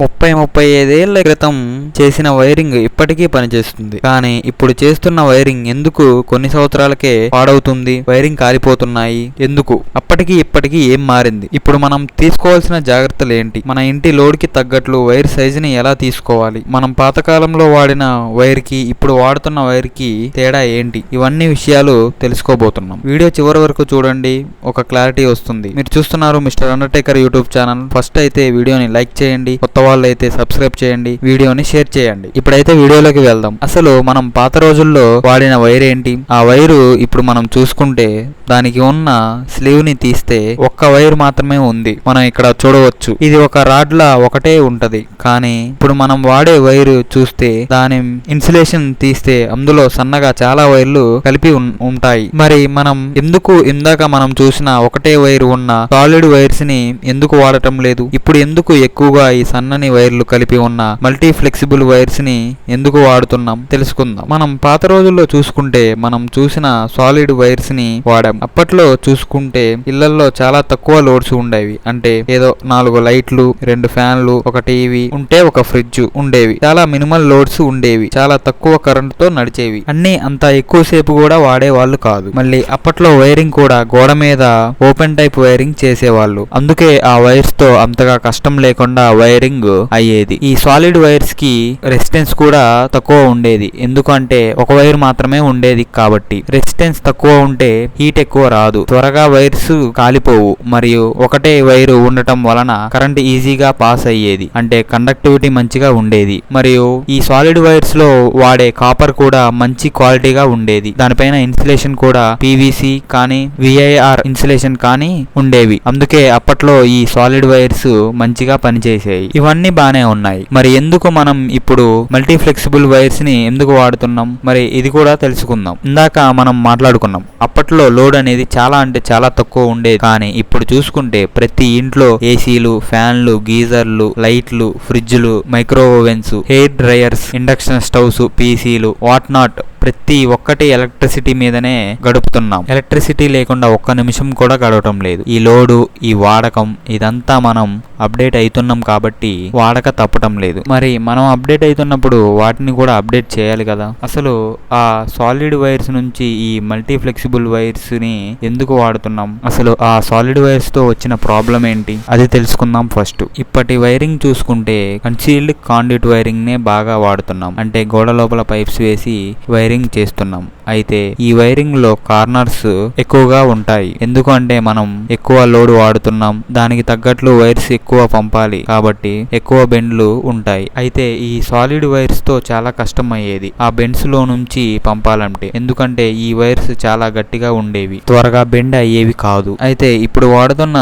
ముప్పై ముప్పై ఐదేళ్ళ క్రితం చేసిన వైరింగ్ ఇప్పటికీ పనిచేస్తుంది. కానీ ఇప్పుడు చేస్తున్న వైరింగ్ ఎందుకు కొన్ని సంవత్సరాలకే పాడవుతుంది? వైరింగ్ కాలిపోతున్నాయి. ఎందుకు? అప్పటికి ఇప్పటికీ ఏం మారింది? ఇప్పుడు మనం తీసుకోవాల్సిన జాగ్రత్తలు ఏంటి? మన ఇంటి లోడ్కి తగ్గట్లు వైర్ సైజుని ఎలా తీసుకోవాలి? మనం పాతకాలంలో వాడిన వైర్కి ఇప్పుడు వాడుతున్న వైర్కి తేడా ఏంటి? ఇవన్నీ విషయాలు తెలుసుకోబోతున్నాం. వీడియో చివరి వరకు చూడండి. ఒక క్లారిటీ వస్తుంది. మీరు చూస్తున్నారు mister Undertaker YouTube channel. First అయితే వీడియోని లైక్ చేయండి. కొత్త వాళ్ళు అయితే సబ్స్క్రైబ్ చేయండి వీడియోని షేర్ చేయండి. ఇప్పుడైతే వీడియోలోకి వెళ్దాం. అసలు మనం పాత రోజుల్లో వాడిన వైర్ ఏంటి? ఆ వైరు ఇప్పుడు మనం చూసుకుంటే దానికి ఉన్న స్లీవ్ని తీస్తే ఒక్క వైర్ మాత్రమే ఉంది. మనం ఇక్కడ చూడవచ్చు. ఇది ఒక రాడ్ లా ఒకటే ఉంటది. కానీ ఇప్పుడు మనం వాడే వైరు చూస్తే దాని ఇన్సులేషన్ తీస్తే అందులో సన్నగా చాలా వైర్లు కలిపి ఉంటాయి. మరి మనం ఎందుకు ఇందాక మనం చూసిన ఒకటే వైర్ ఉన్న సాలిడ్ వైర్స్ని ఎందుకు వాడటం లేదు? ఇప్పుడు ఎందుకు ఎక్కువగా ఈ సన్న సన్నని వైర్లు కలిపి ఉన్న మల్టీ ఫ్లెక్సిబుల్ వైర్స్ని ఎందుకు వాడుతున్నాం తెలుసుకుందాం. మనం పాత రోజుల్లో చూసుకుంటే మనం చూసిన సాలిడ్ వైర్స్ని వాడాం. అప్పట్లో చూసుకుంటే ఇళ్ళలో చాలా తక్కువ లోడ్స్ ఉండేవి. అంటే ఏదో నాలుగు లైట్లు రెండు ఫ్యాన్లు ఒక టీవీ ఉంటే ఒక ఫ్రిడ్జ్ ఉండేవి. చాలా మినిమల్ లోడ్స్ ఉండేవి. చాలా తక్కువ కరెంటుతో నడిచేవి. అన్ని అంత ఎక్కువసేపు కూడా వాడేవాళ్ళు కాదు. మళ్ళీ అప్పట్లో వైరింగ్ కూడా గోడ మీద ఓపెన్ టైప్ వైరింగ్ చేసేవాళ్ళు. అందుకే ఆ వైర్స్తో అంతగా కష్టం లేకుండా వైరింగ్ అయ్యేది. ఈ సాలిడ్ వైర్స్కి రెసిస్టెన్స్ కూడా తక్కువ ఉండేది. ఎందుకంటే ఒక వైర్ మాత్రమే ఉండేది కాబట్టి. రెసిస్టెన్స్ తక్కువ ఉంటే హీట్ ఎక్కువ రాదు. త్వరగా వైర్స్ కాలిపోవు. మరియు ఒకటే వైరు ఉండటం వలన కరెంట్ ఈజీగా పాస్ అయ్యేది. అంటే కండక్టివిటీ మంచిగా ఉండేది. మరియు ఈ సాలిడ్ వైర్స్లో వాడే కాపర్ కూడా మంచి క్వాలిటీగా ఉండేది. దానిపైన ఇన్సులేషన్ కూడా పీవీసీ కానీ విఐఆర్ ఇన్సులేషన్ కానీ ఉండేవి. అందుకే అప్పట్లో ఈ సాలిడ్ వైర్స్ మంచిగా పనిచేసాయి. ఇవన్నీ బానే ఉన్నాయి. మరి ఎందుకు మనం ఇప్పుడు మల్టీ ఫ్లెక్సిబుల్ వైర్స్ని ఎందుకు వాడుతున్నాం? మరి ఇది కూడా తెలుసుకుందాం. ఇందాక మనం మాట్లాడుకున్నాం. అప్పట్లో లోడ్ అనేది చాలా అంటే చాలా తక్కువ ఉండేది. కానీ ఇప్పుడు చూసుకుంటే ప్రతి ఇంట్లో ఏసీలు ఫ్యాన్లు గీజర్లు లైట్లు ఫ్రిడ్జ్లు micro ovens hair dryers induction stoves పీసీలు what not ప్రతి ఒక్కటి ఎలక్ట్రిసిటీ మీదనే గడుపుతున్నాం. ఎలక్ట్రిసిటీ లేకుండా ఒక్క నిమిషం కూడా గడవటం లేదు. ఈ లోడు ఈ వాడకం ఇదంతా మనం అప్డేట్ అవుతున్నాం కాబట్టి వాడక తప్పటం లేదు. మరి మనం అప్డేట్ అవుతున్నప్పుడు వాటిని కూడా అప్డేట్ చేయాలి కదా? అసలు ఆ సాలిడ్ వైర్స్ నుంచి ఈ మల్టీ ఫ్లెక్సిబుల్ వైర్స్ని ఎందుకు వాడుతున్నాం? అసలు ఆ సాలిడ్ వైర్స్తో వచ్చిన ప్రాబ్లం ఏంటి? అది తెలుసుకుందాం ఫస్ట్. ఇప్పటి వైరింగ్ చూసుకుంటే కన్సీల్డ్ కాండిట్ వైరింగ్ నే బాగా వాడుతున్నాం. అంటే గోడ లోపల పైప్స్ వేసి వైరింగ్ చేస్తున్నాం. అయితే ఈ వైరింగ్లో కార్నర్స్ ఎక్కువగా ఉంటాయి. ఎందుకంటే మనం ఎక్కువ లోడ్ వాడుతున్నాం. దానికి తగ్గట్లు వైర్స్ ఎక్కువ పంపాలి. కాబట్టి ఎక్కువ బెండ్లు ఉంటాయి. అయితే ఈ సాలిడ్ వైర్స్తో చాలా కష్టం అయ్యేది ఆ బెండ్స్లో నుంచి పంపాలంటే. ఎందుకంటే ఈ వైర్స్ చాలా గట్టిగా ఉండేవి. త్వరగా బెండ్ అయ్యేవి కాదు. అయితే ఇప్పుడు వాడుతున్న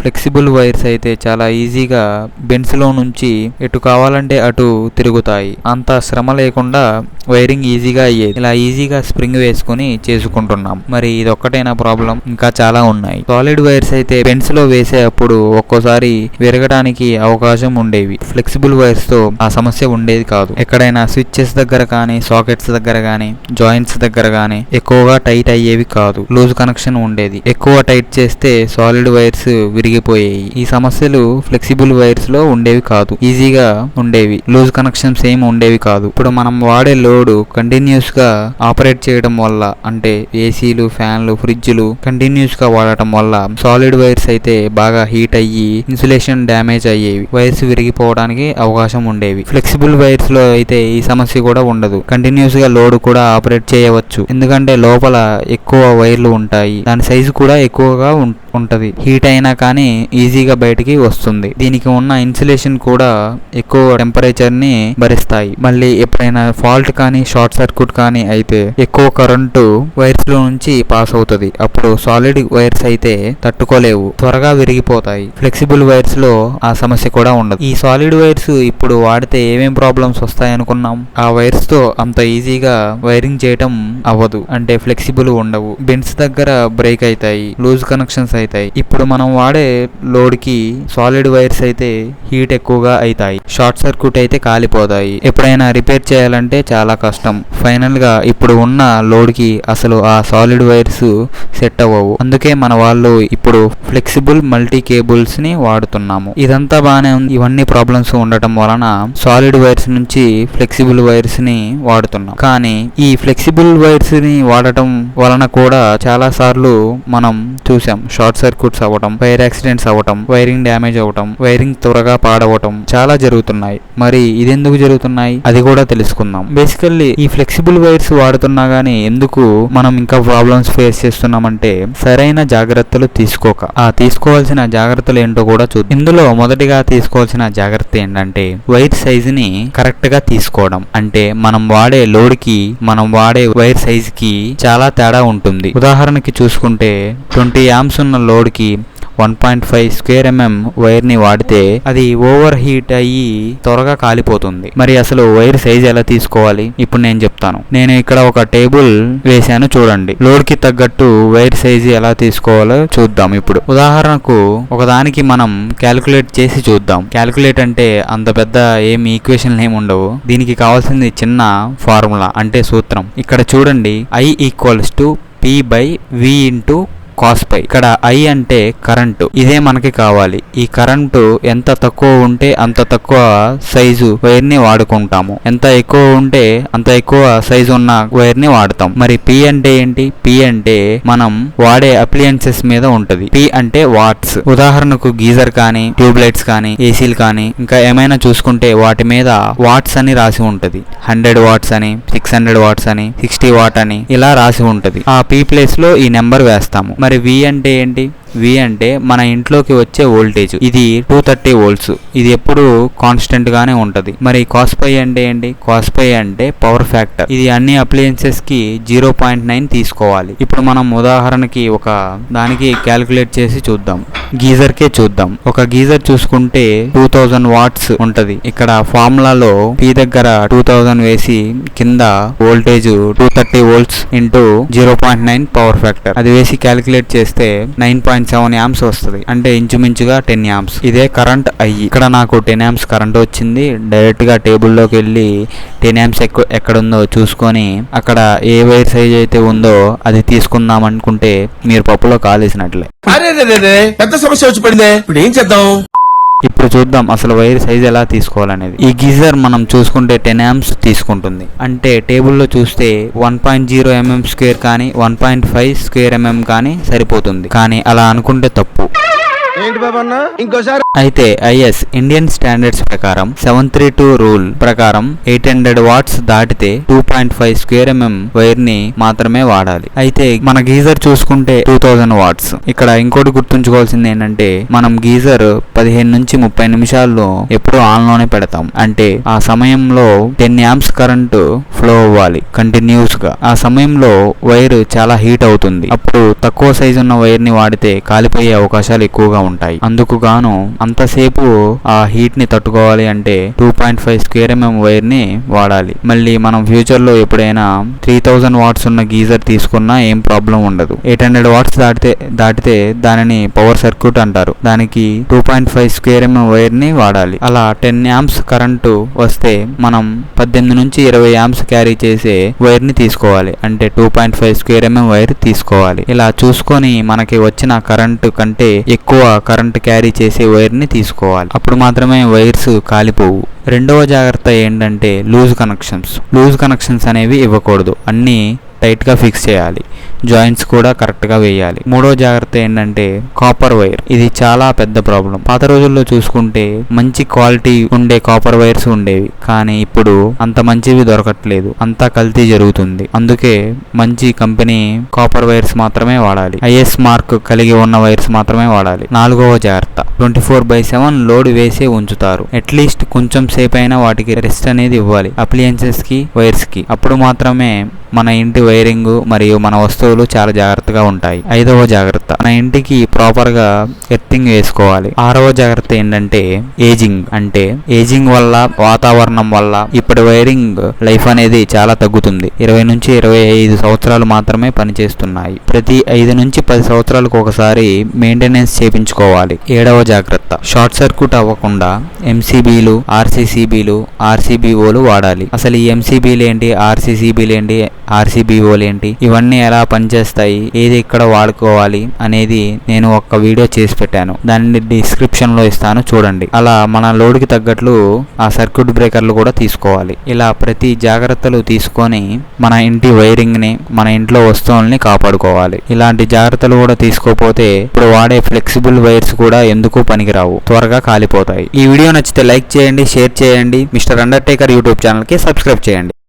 ఫ్లెక్సిబుల్ వైర్స్ అయితే చాలా ఈజీగా బెండ్స్లో నుంచి ఎటు కావాలంటే అటు తిరుగుతాయి. అంత శ్రమ లేకుండా వైరింగ్ ఈజీగా అయ్యేది ఇలా ఈజీగా స్ప్రింగ్ వేసుకుని చేసుకుంటున్నాం. మరి ఇది ఒక్కటైనా ప్రాబ్లం ఇంకా చాలా ఉన్నాయి. సాలిడ్ వైర్స్ అయితే పెన్స్లో వేసేటప్పుడు ఒక్కోసారి విరగడానికి అవకాశం ఉండేవి. ఫ్లెక్సిబుల్ వైర్స్తో ఆ సమస్య ఉండేది కాదు. ఎక్కడైనా స్విచ్చెస్ దగ్గర కానీ సాకెట్స్ దగ్గర కానీ జాయింట్స్ దగ్గర కానీ ఎక్కువగా టైట్ అయ్యేవి కాదు. లూజ్ కనెక్షన్ ఉండేది. ఎక్కువ టైట్ చేస్తే సాలిడ్ వైర్స్ విరిగిపోయాయి. ఈ సమస్యలు ఫ్లెక్సిబుల్ వైర్స్లో ఉండేవి కాదు. ఈజీగా ఉండేవి. లూజ్ కనెక్షన్స్ ఏం ఉండేవి కాదు. ఇప్పుడు మనం వాడే లోడ్ కంటిన్యూస్ గా ఆపరేట్ చేయడం వల్ల అంటే ఏసీలు ఫ్యాన్లు ఫ్రిడ్జ్లు కంటిన్యూస్గా వాడటం వల్ల సాలిడ్ వైర్స్ అయితే బాగా హీట్ అయ్యి ఇన్సులేషన్ డ్యామేజ్ అయ్యేవి వైర్స్ విరిగిపోవడానికి అవకాశం ఉండేవి. ఫ్లెక్సిబుల్ వైర్స్లో అయితే ఈ సమస్య కూడా ఉండదు. కంటిన్యూస్గా లోడ్ కూడా ఆపరేట్ చేయవచ్చు. ఎందుకంటే లోపల ఎక్కువ వైర్లు ఉంటాయి. దాని సైజు కూడా ఎక్కువగా ఉంటుంది ఉంటది. హీట్ అయినా కానీ ఈజీగా బయటికి వస్తుంది. దీనికి ఉన్న ఇన్సులేషన్ కూడా ఎక్కువ టెంపరేచర్ని భరిస్తాయి. మళ్ళీ ఎప్పుడైనా ఫాల్ట్ కానీ షార్ట్ సర్క్యూట్ కానీ అయితే ఎక్కువ కరెంటు వైర్స్లో నుంచి పాస్ అవుతుంది. అప్పుడు సాలిడ్ వైర్స్ అయితే తట్టుకోలేవు. త్వరగా విరిగిపోతాయి. ఫ్లెక్సిబుల్ వైర్స్లో ఆ సమస్య కూడా ఉండదు. ఈ సాలిడ్ వైర్స్ ఇప్పుడు వాడితే ఏమేం ప్రాబ్లమ్స్ వస్తాయి అనుకున్నాం? ఆ వైర్స్తో అంత ఈజీగా వైరింగ్ చేయటం అవ్వదు. అంటే ఫ్లెక్సిబుల్ ఉండవు. బెండ్స్ దగ్గర బ్రేక్ అవుతాయి. లూజ్ కనెక్షన్స్ అయితే అవుతాయి. ఇప్పుడు మనం వాడే లోడ్కి సాలిడ్ వైర్స్ అయితే హీట్ ఎక్కువగా అవుతాయి షార్ట్ సర్క్యూట్ అయితే కాలిపోతాయి. ఎప్పుడైనా రిపేర్ చేయాలంటే చాలా కష్టం. ఫైనల్గా ఇప్పుడు ఉన్న లోడ్కి అసలు ఆ సాలిడ్ వైర్స్ సెట్ అవ్వవు. అందుకే మన వాళ్ళు ఇప్పుడు ఫ్లెక్సిబుల్ మల్టీ కేబుల్స్ని వాడుతున్నాము. ఇదంతా బాగానే ఉంది. ఇవన్నీ ప్రాబ్లమ్స్ ఉండటం వలన సాలిడ్ వైర్స్ నుంచి ఫ్లెక్సిబుల్ వైర్స్ని వాడుతున్నాం. కానీ ఈ ఫ్లెక్సిబుల్ వైర్స్ని వాడటం వలన కూడా చాలా సార్లు మనం చూసాం. షార్ట్ సర్క్యూట్స్ అవ్వటం వైర్ యాక్సిడెంట్స్ అవ్వటం వైరింగ్ డ్యామేజ్ అవ్వటం వైరింగ్ త్వరగా పాడవటం చాలా జరుగుతున్నాయి. మరి ఇదెందుకు జరుగుతున్నాయి? అది కూడా తెలుసుకుందాం. బేసికల్లీ ఈ ఫ్లెక్సిబుల్ వైర్స్ వాడుతున్నా గానీ ఎందుకు మనం ఇంకా ప్రాబ్లమ్స్ ఫేస్ చేస్తున్నామంటే సరైన జాగ్రత్తలు తీసుకోక. ఆ తీసుకోవాల్సిన జాగ్రత్తలు ఏంటో కూడా చూద్దాం. ఇందులో మొదటిగా తీసుకోవాల్సిన జాగ్రత్త ఏంటంటే వైర్ సైజ్ని కరెక్ట్గా తీసుకోవడం. అంటే మనం వాడే లోడ్కి మనం వాడే వైర్ సైజ్కి చాలా తేడా ఉంటుంది. ఉదాహరణకి చూసుకుంటే ట్వంటీ యామ్స్ ఉన్న లోడ్కి one point five square MM వైర్ని వాడితే అది ఓవర్ హీట్ అయ్యి త్వరగా కాలిపోతుంది. మరి అసలు వైర్ సైజ్ ఎలా తీసుకోవాలి? ఇప్పుడు నేను చెప్తాను. నేను ఇక్కడ ఒక టేబుల్ వేశాను చూడండి. లోడ్కి తగ్గట్టు వైర్ సైజ్ ఎలా తీసుకోవాలో చూద్దాం ఇప్పుడు. ఉదాహరణకు ఒకదానికి మనం క్యాలిక్యులేట్ చేసి చూద్దాం. క్యాలిక్యులేట్ అంటే అంత పెద్ద ఏమి ఈక్వేషన్లు ఏమి ఉండవు. దీనికి కావాల్సింది చిన్న ఫార్ములా అంటే సూత్రం. ఇక్కడ చూడండి I equals to P by V into cos phi ఇక్కడ ఐ అంటే కరెంటు ఇదే మనకి కావాలి. ఈ కరెంటు ఎంత తక్కువ ఉంటే అంత తక్కువ సైజు వైర్ని వాడుకుంటాము. ఎంత ఎక్కువ ఉంటే అంత ఎక్కువ సైజు ఉన్న వైర్ని వాడతాం. మరి పి అంటే ఏంటి? పి అంటే మనం వాడే అప్లియన్సెస్ మీద ఉంటది. పి అంటే వాట్స్ ఉదాహరణకు గీజర్ కానీ ట్యూబ్ లైట్స్ కానీ ఏసీలు కానీ ఇంకా ఏమైనా చూసుకుంటే వాటి మీద వాట్స్ అని రాసి ఉంటది. హండ్రెడ్ వాట్స్ అని సిక్స్ హండ్రెడ్ వాట్స్ అని సిక్స్టీ వాట్ అని ఇలా రాసి ఉంటది. ఆ పి ప్లేస్లో ఈ నెంబర్ వేస్తాము. మరి వి అంటే ఏంటి? వి అంటే మన ఇంట్లోకి వచ్చే వోల్టేజ్. ఇది టూ థర్టీ వోల్ట్స్ ఇది ఎప్పుడు కాన్స్టెంట్ గానే ఉంటది. మరి కాస్పై అంటే ఏంటి? కాస్పై అంటే పవర్ ఫ్యాక్టర్ ఇది అన్ని అప్లయన్సెస్కి జీరో పాయింట్ నైన్ తీసుకోవాలి. ఇప్పుడు మనం ఉదాహరణకి ఒక దానికి క్యాలిక్యులేట్ చేసి చూద్దాం. గీజర్ కే చూద్దాం. ఒక గీజర్ చూసుకుంటే టూ థౌజండ్ వాట్స్ ఉంటది. ఇక్కడ ఫార్ములాలో పి దగ్గర టూ థౌజండ్ వేసి కింద voltage two thirty volts into zero point nine power factor అది వేసి క్యాలిక్యులేట్ చేస్తే నైన్ పాయింట్ సెవెన్ యామ్స్ వస్తుంది. అంటే ఇంచుమించుగా టెన్ యామ్స్ ఇదే కరెంట్ అయ్యి ఇక్కడ నాకు టెన్ యామ్స్ కరెంట్ వచ్చింది. డైరెక్ట్గా టేబుల్లోకి వెళ్ళి టెన్ యామ్స్ ఎక్కువ ఎక్కడుందో చూసుకొని అక్కడ ఏ వైర్ సైజ్ అయితే ఉందో అది తీసుకుందాం అనుకుంటే మీరు పప్పులో కాలేసినట్లే. అరే పెద్ద సమస్య వచ్చి పడిందే. ఇప్పుడు ఏం చేద్దాం? ఇప్పుడు చూద్దాం అసలు వైర్ సైజ్ ఎలా తీసుకోవాలనేది. ఈ గీజర్ మనం చూసుకుంటే టెన్ ఎంఎమ్స్ తీసుకుంటుంది. అంటే టేబుల్లో చూస్తే one point zero MM square కానీ one point five square MM కానీ సరిపోతుంది. కానీ అలా అనుకుంటే తప్పు. ఏంటి ఇంకోసారి. అయితే ఐఎస్ ఇండియన్ స్టాండర్డ్స్ ప్రకారం సెవెన్ త్రీ టూ రూల్ ప్రకారం ఎయిట్ హండ్రెడ్ వాట్స్ దాటితే two point five square MM వైర్ని మాత్రమే వాడాలి. అయితే మన గీజర్ చూసుకుంటే టూ థౌజండ్ వాట్స్. ఇక్కడ ఇంకోటి గుర్తుంచుకోవాల్సింది ఏంటంటే మనం గీజర్ పదిహేను నుంచి ముప్పై నిమిషాల్లో ఎప్పుడూ ఆన్లోనే పెడతాం. అంటే ఆ సమయంలో టెన్ యామ్స్ కరెంటు ఫ్లో అవ్వాలి కంటిన్యూస్గా ఆ సమయంలో వైర్ చాలా హీట్ అవుతుంది. అప్పుడు తక్కువ సైజు ఉన్న వైర్ని వాడితే కాలిపోయే అవకాశాలు ఎక్కువగా ఉంటాయి. అందుకు గాను అంతసేపు ఆ హీట్ని తట్టుకోవాలి అంటే two point five square MM వైర్ని వాడాలి. మళ్ళీ మనం ఫ్యూచర్లో ఎప్పుడైనా త్రీ థౌజండ్ వాట్స్ ఉన్న గీజర్ తీసుకున్నా ఏం ప్రాబ్లం ఉండదు. ఎయిట్ హండ్రెడ్ వాట్స్ దాటితే దాటితే దానిని పవర్ సర్క్యూట్ అంటారు. దానికి two point five square MM వైర్ని వాడాలి. అలా టెన్ యామ్స్ కరెంటు వస్తే మనం పద్దెనిమిది నుంచి ఇరవై యాంప్స్ క్యారీ చేసే వైర్ని తీసుకోవాలి. అంటే two point five square MM wire తీసుకోవాలి. ఇలా చూసుకొని మనకి వచ్చిన కరెంటు కంటే ఎక్కువ కరెంట్ క్యారీ చేసే వైర్ని తీసుకోవాలి. అప్పుడు మాత్రమే వైర్స్ కాలిపోవు. రెండవ జాగ్రత్త ఏంటంటే లూజ్ కనెక్షన్స్. లూజ్ కనెక్షన్స్ అనేవి ఇవ్వకూడదు. అన్నీ టైట్గా ఫిక్స్ చేయాలి. జాయింట్స్ కూడా కరెక్ట్గా వేయాలి. మూడో జాగ్రత్త ఏంటంటే కాపర్ వైర్. ఇది చాలా పెద్ద ప్రాబ్లం పాత రోజుల్లో చూసుకుంటే మంచి క్వాలిటీ ఉండే కాపర్ వైర్స్ ఉండేవి. కానీ ఇప్పుడు అంత మంచివి దొరకట్లేదు. అంతా కల్తీ జరుగుతుంది. అందుకే మంచి కంపెనీ కాపర్ వైర్స్ మాత్రమే వాడాలి. ఐఎస్ మార్క్ కలిగి ఉన్న వైర్స్ మాత్రమే వాడాలి. నాలుగవ జాగ్రత్త. Twenty four by seven load వేసే ఉంచుతారు. అట్లీస్ట్ కొంచెం సేపు అయినా వాటికి రెస్ట్ అనేది ఇవ్వాలి. అప్లియన్సెస్కి వైర్స్కి అప్పుడు మాత్రమే మన ఇంటి వైరింగ్ మరియు మన వస్తువులు చాలా జాగ్రత్తగా ఉంటాయి. ఐదవ జాగ్రత్త మన ఇంటికి ప్రాపర్గా ఎర్తింగ్ వేసుకోవాలి. ఆరవ జాగ్రత్త ఏంటంటే ఏజింగ్ అంటే ఏజింగ్ వల్ల వాతావరణం వల్ల ఇప్పటి వైరింగ్ లైఫ్ అనేది చాలా తగ్గుతుంది. ఇరవై నుంచి ఇరవై ఐదు సంవత్సరాలు మాత్రమే పనిచేస్తున్నాయి. ప్రతి ఐదు నుంచి పది సంవత్సరాలకు ఒకసారి మెయింటెనెన్స్ చేపించుకోవాలి ఏడవ జాగ్రత్త షార్ట్ సర్క్యూట్ అవ్వకుండా ఎంసీబీలు ఆర్సీసీబీలు ఆర్సీబీఓలు వాడాలి. అసలు ఈ ఎంసీబీలు ఏంటి ఆర్సీసీబీలు ఏంటి ఆర్సీబీఓలు ఏంటి ఇవన్నీ ఎలా పనిచేస్తాయి? ఏది ఇక్కడ వాడుకోవాలి? అనేది నేను ఒక వీడియో చేసి పెట్టాను. దాన్ని డిస్క్రిప్షన్లో ఇస్తాను చూడండి. అలా మన లోడ్కి తగ్గట్లు ఆ సర్క్యూట్ బ్రేకర్లు కూడా తీసుకోవాలి. ఇలా ప్రతి జాగ్రత్తలు తీసుకొని మన ఇంటి వైరింగ్ని మన ఇంట్లో వస్తువుల్ని కాపాడుకోవాలి. ఇలాంటి జాగ్రత్తలు కూడా తీసుకోకపోతే ఇప్పుడు వాడే ఫ్లెక్సిబుల్ వైర్స్ కూడా ఎందుకు పనికిరావు? త్వరగా కాలిపోతాయి. ఈ వీడియో నచ్చితే లైక్ చేయండి షేర్ చేయండి. మిస్టర్ అండర్టేకర్ యూట్యూబ్ ఛానల్కి సబ్స్క్రైబ్ చేయండి.